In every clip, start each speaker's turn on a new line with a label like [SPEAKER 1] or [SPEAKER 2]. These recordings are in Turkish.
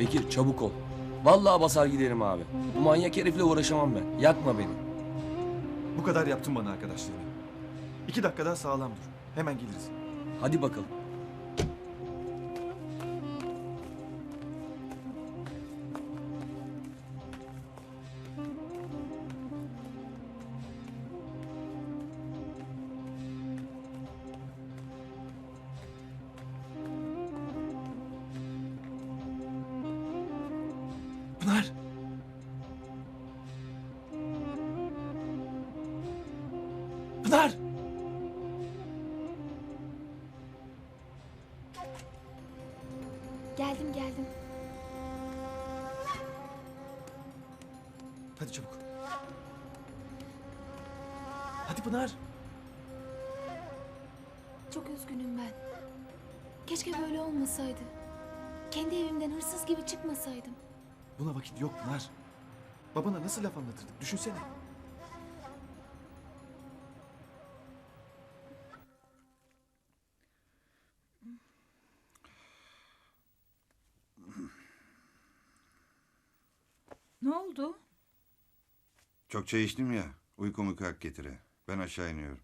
[SPEAKER 1] Bekir çabuk ol. Vallahi basar giderim abi. Bu manyak herifle uğraşamam ben. Yakma beni.
[SPEAKER 2] Bu kadar yaptın bana arkadaşlığını. İki dakika daha sağlam dur. Hemen geliriz.
[SPEAKER 1] Hadi bakalım.
[SPEAKER 2] Pınar!
[SPEAKER 3] Geldim geldim.
[SPEAKER 2] Hadi çabuk. Hadi Pınar.
[SPEAKER 3] Çok üzgünüm ben. Keşke böyle olmasaydı. Kendi evimden hırsız gibi çıkmasaydım.
[SPEAKER 2] Buna vakit yok Pınar. Babana nasıl laf anlatırdık düşünsene.
[SPEAKER 4] Ne oldu?
[SPEAKER 5] Çok çay içtim ya. Uykumu kalk getire. Ben aşağı iniyorum.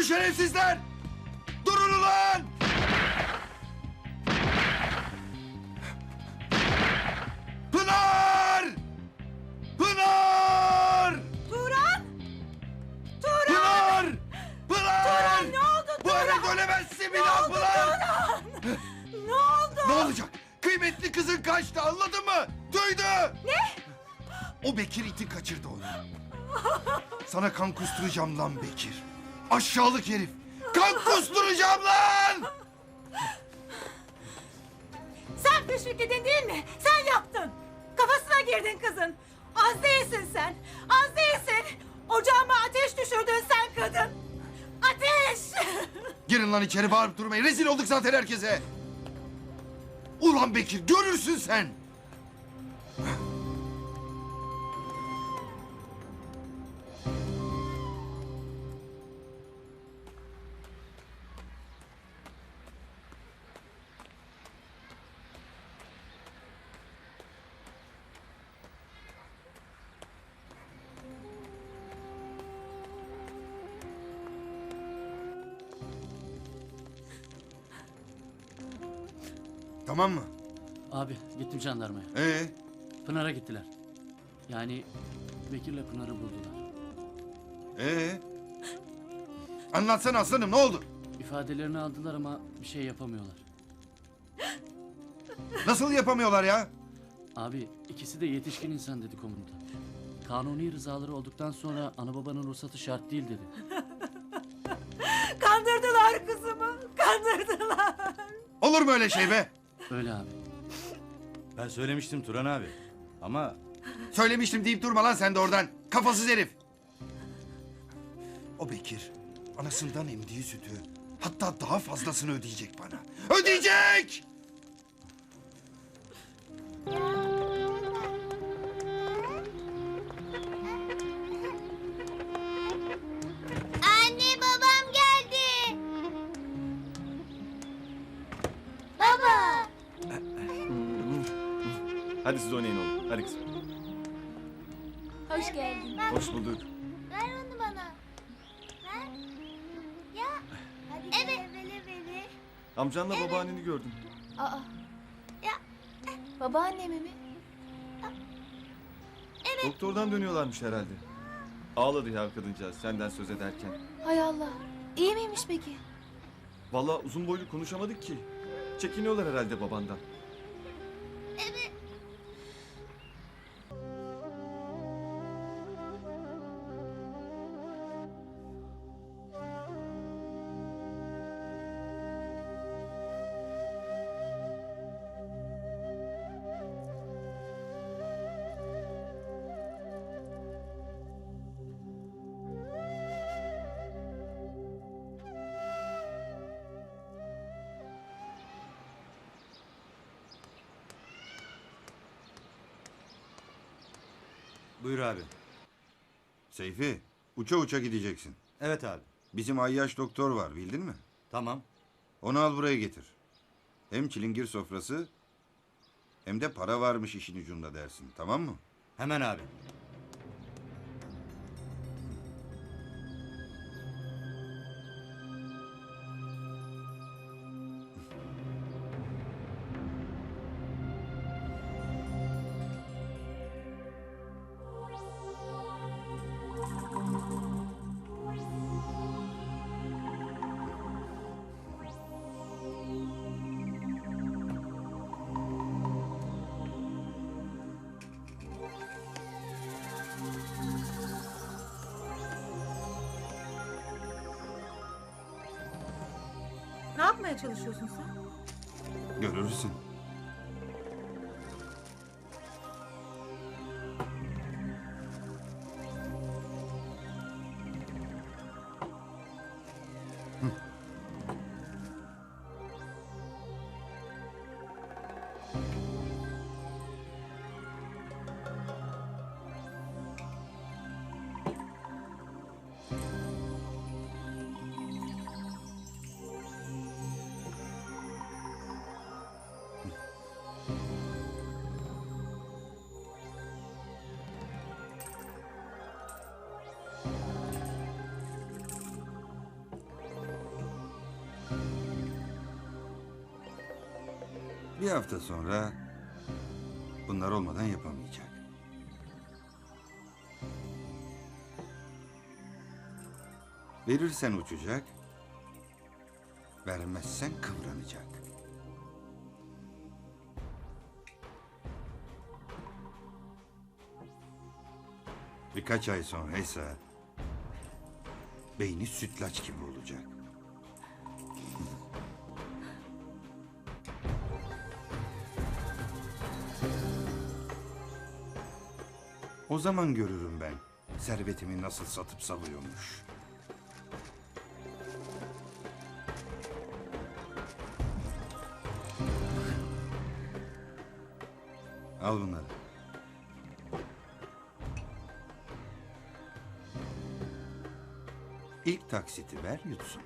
[SPEAKER 5] Durun şerefsizler! Durun ulan! Pınar! Pınar!
[SPEAKER 4] Turan!
[SPEAKER 5] Pınar! Pınar!
[SPEAKER 4] Turan ne oldu
[SPEAKER 5] Bu eve dönemezsin bir daha Pınar!
[SPEAKER 4] Ne oldu?
[SPEAKER 5] Ne olacak? Kıymetli kızın kaçtı anladın mı? Duydu! Ne? O Bekir iti kaçırdı onu. Sana kan kusturacağım lan Bekir. Aşağılık herif. Kan kusturacağım lan!
[SPEAKER 4] Sen Teşvik'ledin değil mi? Sen yaptın. Kafasına girdin kızın. Az değilsin sen. Az değilsin. Ocağıma ateş düşürdün sen kadın. Ateş!
[SPEAKER 5] Girin lan içeri bağırıp durmayın. Rezil olduk zaten herkese. Ulan Bekir görürsün sen. Tamam mı?
[SPEAKER 6] Abi gittim jandarmaya.
[SPEAKER 5] Ee,
[SPEAKER 6] Pınar'a gittiler. Yani Bekir'le Pınar'ı buldular.
[SPEAKER 5] ee. Anlatsana aslanım ne oldu?
[SPEAKER 6] İfadelerini aldılar ama bir şey yapamıyorlar.
[SPEAKER 5] Nasıl yapamıyorlar ya?
[SPEAKER 6] Abi ikisi de yetişkin insan dedi komutan. Kanuni rızaları olduktan sonra ana babanın ruhsatı şart değil dedi.
[SPEAKER 4] Kandırdılar kızımı. Kandırdılar.
[SPEAKER 5] Olur mu öyle şey be?
[SPEAKER 6] Öyle abi.
[SPEAKER 7] Ben söylemiştim Turan abi. Ama
[SPEAKER 5] Söylemiştim deyip durma lan sen de oradan. Kafasız herif. O Bekir anasından emdiği sütü hatta daha fazlasını ödeyecek bana. Ödeyecek!
[SPEAKER 2] Siz oynayın oğlum. Hadi kızım.
[SPEAKER 3] Hoş geldin.
[SPEAKER 2] Hoş bulduk.
[SPEAKER 3] Ver onu bana. Ver. Ya. Hadi evet. Veli veli.
[SPEAKER 2] Amcanla babaanneni gördüm.
[SPEAKER 3] Aa. Ya. Babaannemi mi?
[SPEAKER 2] Doktordan dönüyorlarmış herhalde. Ağladı ya kadıncağız senden söz ederken.
[SPEAKER 3] Hay Allah. İyi miymiş peki?
[SPEAKER 2] Vallahi uzun boylu konuşamadık ki. Çekiniyorlar herhalde babandan.
[SPEAKER 7] Buyur abi.
[SPEAKER 5] Seyfi, uça uça gideceksin.
[SPEAKER 7] Evet abi.
[SPEAKER 5] Bizim ayyaş doktor var, bildin mi?
[SPEAKER 7] Tamam.
[SPEAKER 5] Onu al buraya getir. Hem çilingir sofrası hem de para varmış işin ucunda dersin, tamam mı?
[SPEAKER 7] Hemen abi.
[SPEAKER 4] Çalışıyorsun sen?
[SPEAKER 5] Görürsün. Bir hafta sonra bunlar olmadan yapamayacak. Verirsen uçacak, vermezsen kıvranacak. Birkaç ay sonra ise beyni sütlaç gibi olacak. O zaman görürüm ben servetimi nasıl satıp salıyormuş. Al bunları. İlk taksiti ver yutsun.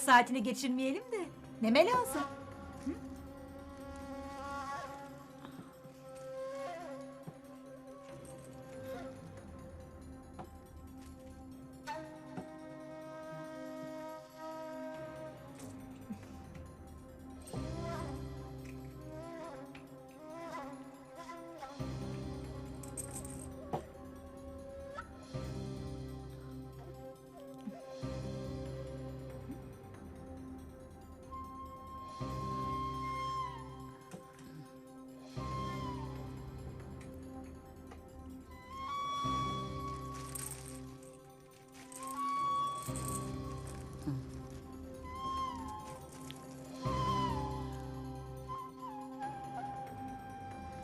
[SPEAKER 4] Saatini geçirmeyelim de. Neme lazım?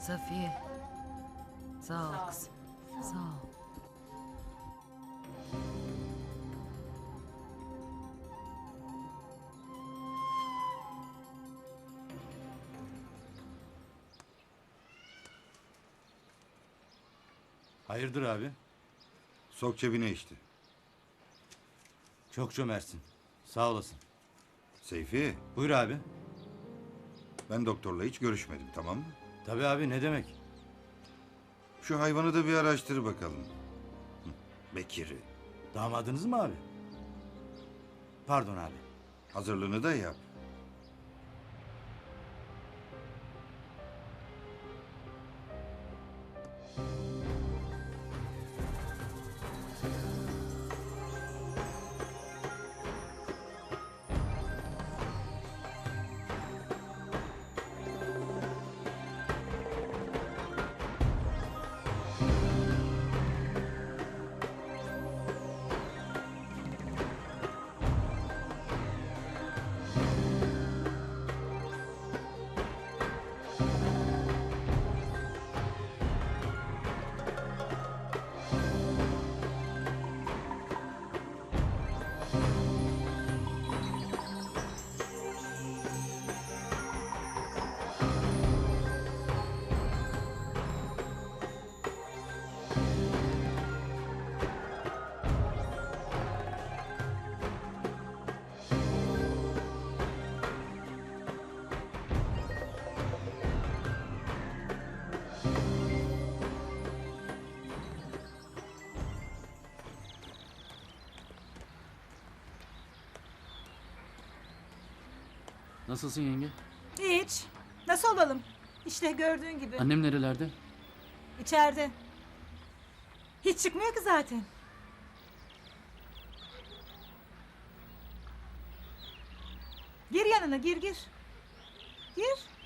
[SPEAKER 8] Safiye. Sağ ol kızım. Sağ ol.
[SPEAKER 7] Hayırdır abi?
[SPEAKER 5] Sok cebine işte.
[SPEAKER 7] Çok cömertsin. Sağ olasın.
[SPEAKER 5] Seyfi,
[SPEAKER 7] Buyur abi.
[SPEAKER 5] ben doktorla hiç görüşmedim tamam mı?
[SPEAKER 7] Tabii abi ne demek?
[SPEAKER 5] Şu hayvanı da bir araştır bakalım. Hı, Bekir'i.
[SPEAKER 7] Damadınız mı abi? Pardon abi.
[SPEAKER 5] Hazırlığını da yap.
[SPEAKER 6] Nasılsın yenge?
[SPEAKER 4] Hiç. Nasıl olalım? İşte gördüğün gibi.
[SPEAKER 6] Annem nerelerde?
[SPEAKER 4] İçeride. Hiç çıkmıyor ki zaten. Gir yanına gir gir. Gir.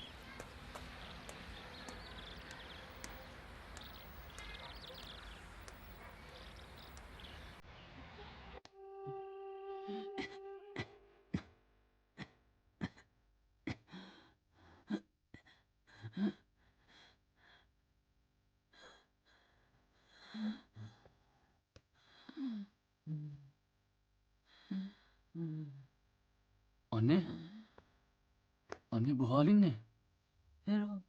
[SPEAKER 6] Anne. Anne bu halin ne?
[SPEAKER 8] Erol.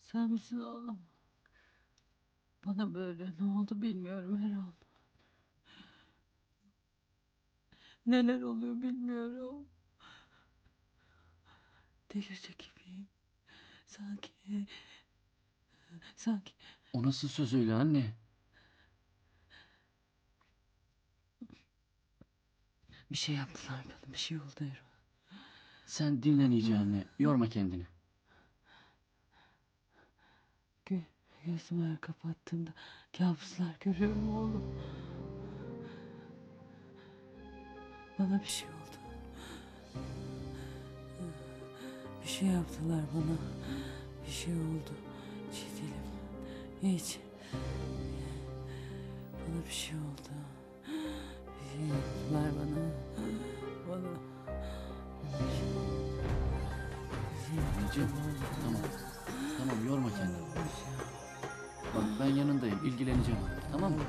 [SPEAKER 8] Sen misin oğlum? Bana böyle ne oldu bilmiyorum Erol. Neler oluyor bilmiyorum. Delirecek gibiyim. Sanki... Sanki...
[SPEAKER 6] O nasıl söz öyle anne?
[SPEAKER 8] Bir şey yaptılar bana. Bir şey oldu Erol.
[SPEAKER 6] Sen dinlen iyice anne. Yorma kendini.
[SPEAKER 8] Gö gözümü kapattığımda kabuslar görüyorum oğlum. Bana bir şey oldu. Bir şey yaptılar bana. Bir şey oldu. Çiğdelim. Hiç. Bana bir şey oldu. Bir şey yaptılar bana. Bana.
[SPEAKER 6] Anneciğim tamam. Tamam yorma kendini. Bak ben yanındayım. ilgileneceğim. Tamam mı?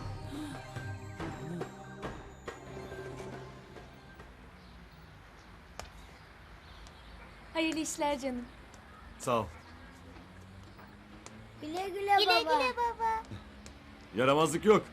[SPEAKER 3] Hayırlı işler canım.
[SPEAKER 2] Sağ ol.
[SPEAKER 9] Güle güle baba.
[SPEAKER 2] Yaramazlık yok.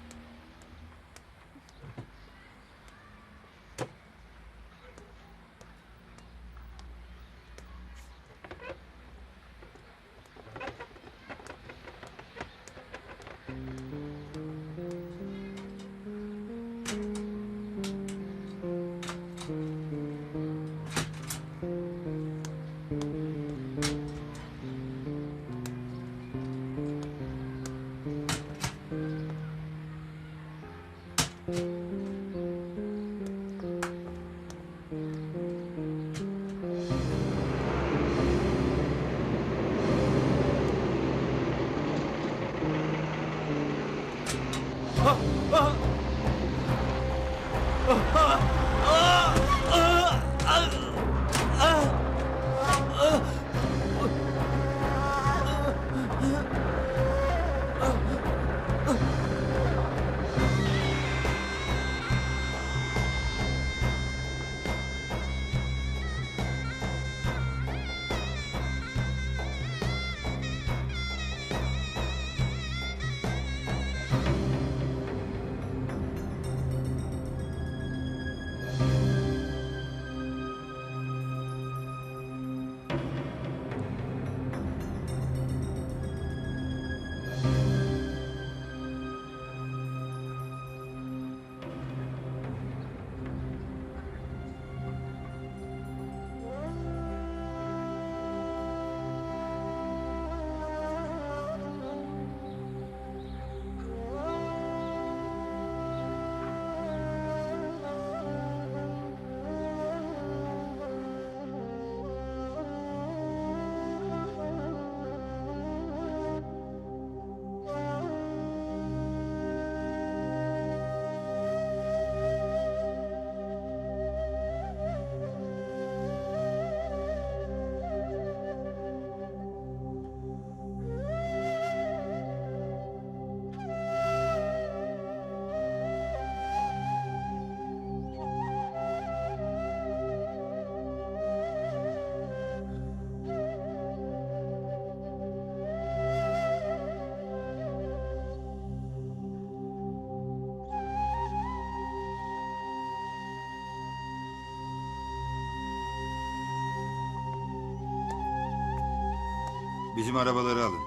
[SPEAKER 5] Bizim arabaları alın.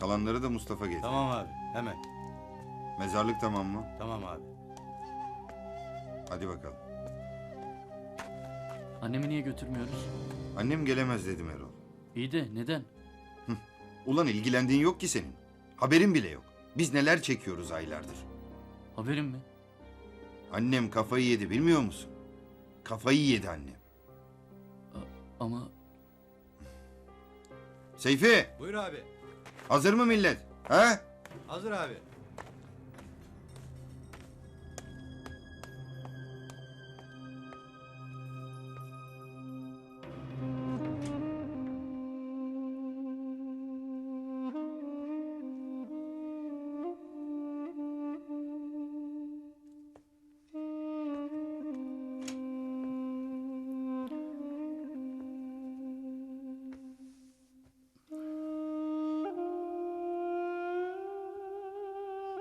[SPEAKER 5] Kalanları da Mustafa getir.
[SPEAKER 7] Tamam abi hemen.
[SPEAKER 5] Mezarlık tamam mı?
[SPEAKER 7] Tamam abi.
[SPEAKER 5] Hadi bakalım.
[SPEAKER 6] Annemi niye götürmüyoruz?
[SPEAKER 5] Annem gelemez dedim Erol.
[SPEAKER 6] İyi de neden?
[SPEAKER 5] Ulan ilgilendiğin yok ki senin. Haberin bile yok. Biz neler çekiyoruz aylardır.
[SPEAKER 6] Haberim mi?
[SPEAKER 5] Annem kafayı yedi bilmiyor musun? Kafayı yedi annem.
[SPEAKER 6] Ama
[SPEAKER 5] Seyfi
[SPEAKER 7] Buyur abi.
[SPEAKER 5] hazır mı millet? Ha?
[SPEAKER 7] Hazır abi.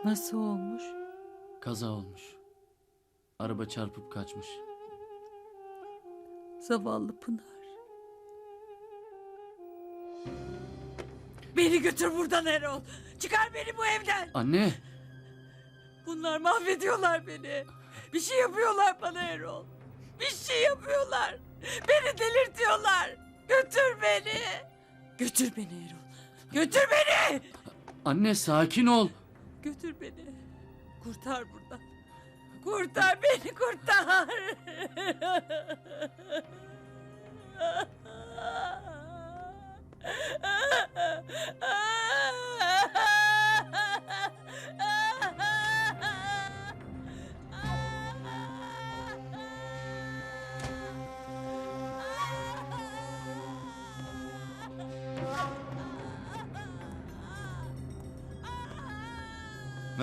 [SPEAKER 8] Nasıl olmuş?
[SPEAKER 6] kaza olmuş. Araba çarpıp kaçmış.
[SPEAKER 8] Zavallı Pınar.
[SPEAKER 4] Beni götür buradan Erol. Çıkar beni bu evden.
[SPEAKER 6] Anne!
[SPEAKER 4] Bunlar mahvediyorlar beni. Bir şey yapıyorlar bana Erol. Bir şey yapıyorlar. Beni delirtiyorlar. Götür beni. Götür beni Erol. Götür beni.
[SPEAKER 6] Anne sakin ol.
[SPEAKER 4] Götür beni. Kurtar buradan. Kurtar beni kurtar.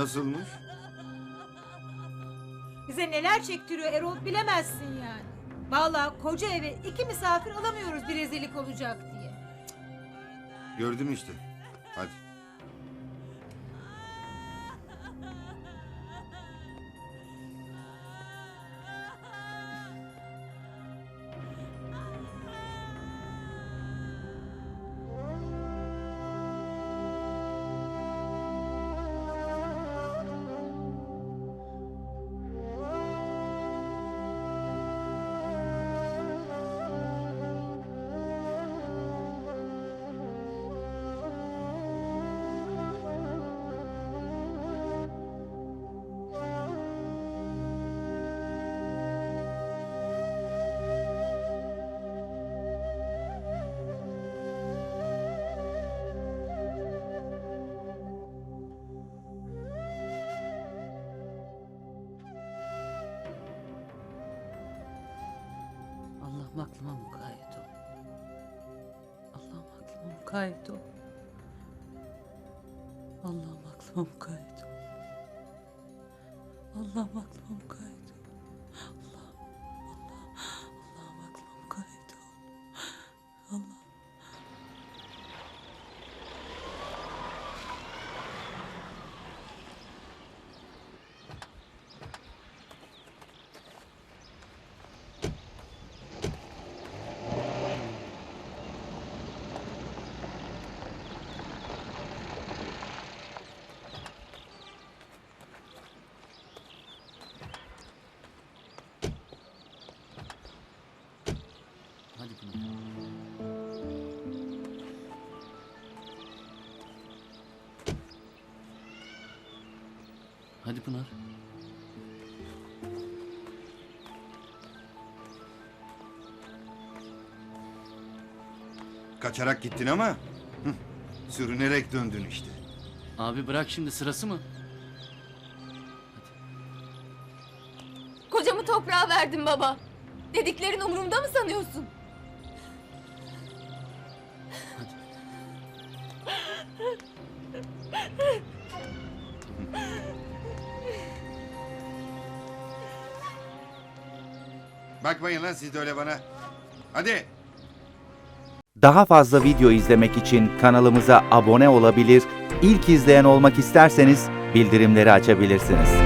[SPEAKER 5] Nasılmış?
[SPEAKER 4] Bize neler çektiriyor Erol bilemezsin yani. Vallahi koca eve iki misafir alamıyoruz bir rezillik olacak diye.
[SPEAKER 5] Gördüm işte. Hadi.
[SPEAKER 8] Aklıma mukayyet ol. Allah'ım aklıma mukayyet ol. Allah'ım aklıma mukayyet ol. Allah'ım aklıma mukayyet ol.
[SPEAKER 6] Hadi Pınar.
[SPEAKER 5] Kaçarak gittin ama hıh, sürünerek döndün işte.
[SPEAKER 6] Abi bırak şimdi sırası mı?
[SPEAKER 3] Kocamı toprağa verdim baba. Dediklerin umurumda mı sanıyorsun?
[SPEAKER 5] Bakmayın lan siz de öyle bana. Hadi.
[SPEAKER 10] Daha fazla video izlemek için kanalımıza abone olabilir, ilk izleyen olmak isterseniz bildirimleri açabilirsiniz.